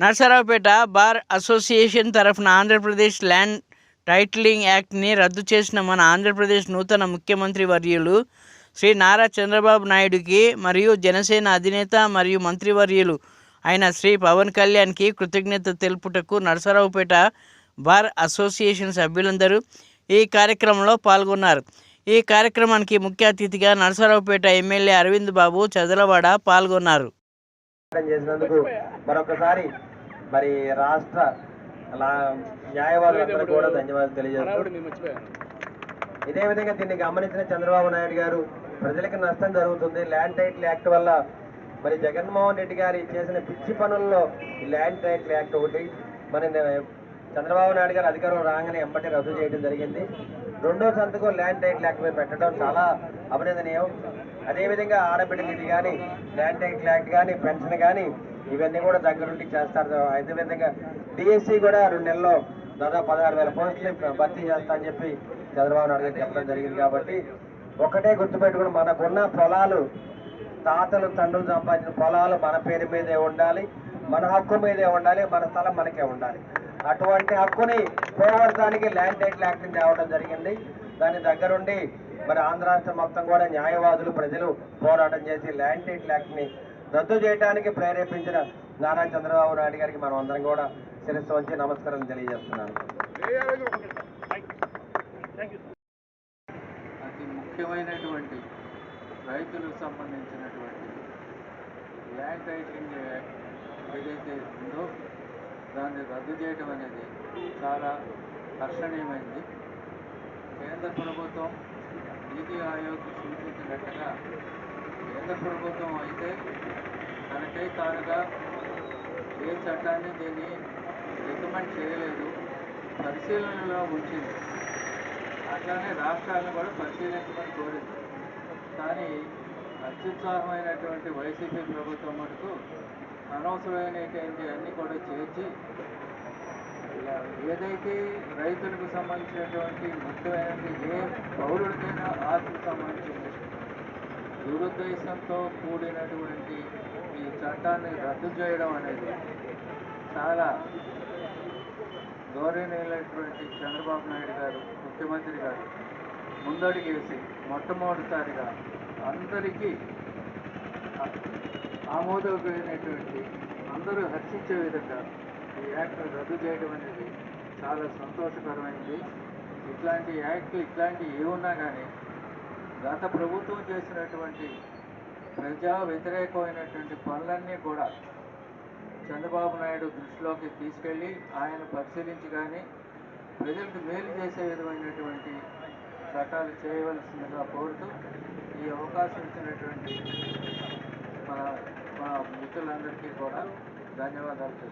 Narasaraopet bar association తరఫున Andhra Pradesh land titling యాక్ట్ని రద్దు చేసిన మన ఆంధ్రప్రదేశ్ నూతన ముఖ్యమంత్రి వర్యులు శ్రీ నారా చంద్రబాబు నాయుడుకి మరియు జనసేన అధినేత మరియు మంత్రివర్యులు అయిన శ్రీ పవన్ కళ్యాణ్కి కృతజ్ఞత తెలుపుటకు నరసరావుపేట బార్ అసోసియేషన్ సభ్యులందరూ ఈ కార్యక్రమంలో పాల్గొన్నారు. ఈ కార్యక్రమానికి ముఖ్య అతిథిగా నరసరావుపేట ఎమ్మెల్యే అరవింద్ బాబు చదలవాడ పాల్గొన్నారు. చేసినందుకు మరొకసారి మరి రాష్ట్ర న్యాయవాదులందరూ కూడా ధన్యవాదాలు తెలియజేస్తూ ఇదే విధంగా దీన్ని గమనించిన చంద్రబాబు నాయుడు గారు ప్రజలకు నష్టం జరుగుతుంది ల్యాండ్ టైటిల్ యాక్ట్ వల్ల మరి జగన్మోహన్ రెడ్డి గారి చేసిన పిచ్చి పనుల్లో ల్యాండ్ టైటిల్ యాక్ట్ ఒకటి మరి చంద్రబాబు నాయుడు గారు అధికారం రాగానే ఎంబటి రద్దు చేయడం జరిగింది. రెండో సంతకం ల్యాండ్ టైటిల్ యాక్ట్ మీద పెట్టడం చాలా అభినందనీయం. అదేవిధంగా ఆడబిడ్డ నిధి కానీ ల్యాండ్ టైటిల్ యాక్ట్ కానీ పెన్షన్ కానీ ఇవన్నీ కూడా దగ్గరుండి చేస్తారు. అదేవిధంగా డిఎస్సి కూడా రెండు నెలల్లో దాదాపు పదహారు వేల పోస్టులు భర్తీ చేస్తా అని చెప్పి చంద్రబాబు నాయుడు గారు చెప్పడం జరిగింది కాబట్టి ఒకటే గుర్తుపెట్టుకుని మనకున్న పొలాలు తాతలు తండ్రులు సంపాదించిన పొలాలు మన పేరు మీదే ఉండాలి మన హక్కు మీదే ఉండాలి మన స్థలం మనకే ఉండాలి. అటువంటి హక్కుని పోగొట్టడానికి ల్యాండ్ టైటిల్ యాక్ట్ తేవడం జరిగింది. దాని దగ్గరుండి మరి ఆంధ్ర రాష్ట్రం మొత్తం కూడా న్యాయవాదులు ప్రజలు పోరాటం చేసి ల్యాండ్ టైటిల్ యాక్ట్ని రద్దు చేయడానికి ప్రేరేపించిన నారా చంద్రబాబు నాయుడు గారికి మనం అందరం కూడా శిరస్సు వంచి నమస్కారం తెలియజేస్తున్నాను. అతి ముఖ్యమైనటువంటి రైతులకు సంబంధించినటువంటి ల్యాండ్ టైటిలింగ్ ఏదైతే ఉందో దాన్ని రద్దు చేయడం అనేది చాలా హర్షణీయమైంది. కేంద్ర ప్రభుత్వం నీతి ఆయోగ్ సూచించినట్టుగా కేంద్ర ప్రభుత్వం అయితే తనకై తానుగా ఏ చట్టాన్ని దీన్ని రికమెండ్ చేయలేదు పరిశీలనలో ఉంచింది. అట్లానే రాష్ట్రాలను కూడా పరిశీలించమని కోరింది. కానీ అత్యుత్సాహమైనటువంటి వైసీపీ ప్రభుత్వం మటుకు అనవసరమైనటువంటి అన్నీ కూడా చేర్చి ఇలా ఏదైతే రైతులకు సంబంధించినటువంటి ముఖ్యమైనటువంటి ఏ పౌరుడికైనా ఆస్తికి సంబంధించిన దురుద్దేశంతో కూడినటువంటి ఈ చట్టాన్ని రద్దు చేయడం అనేది చాలా గౌరవనీయులైనటువంటి చంద్రబాబు నాయుడు గారు ముఖ్యమంత్రి గారు ముందడుగేసి మొట్టమొదటిసారిగా అందరికీ ఆమోదమైనటువంటి అందరూ హర్షించే విధంగా ఈ యాక్ట్ రద్దు చేయడం అనేది చాలా సంతోషకరమైనది ఇట్లాంటి యాక్ట్లు ఇట్లాంటి ఏమున్నా కానీ గత ప్రభుత్వం చేసినటువంటి ప్రజా వ్యతిరేకమైనటువంటి పనులన్నీ కూడా చంద్రబాబు నాయుడు దృష్టిలోకి తీసుకెళ్ళి ఆయన పరిశీలించి కానీ ప్రజలకు మేలు చేసే విధమైనటువంటి చట్టాలు చేయవలసిందిగా కోరుతూ ఈ అవకాశం ఇచ్చినటువంటి మన మా మిత్రులందరికీ కూడా ధన్యవాదాలు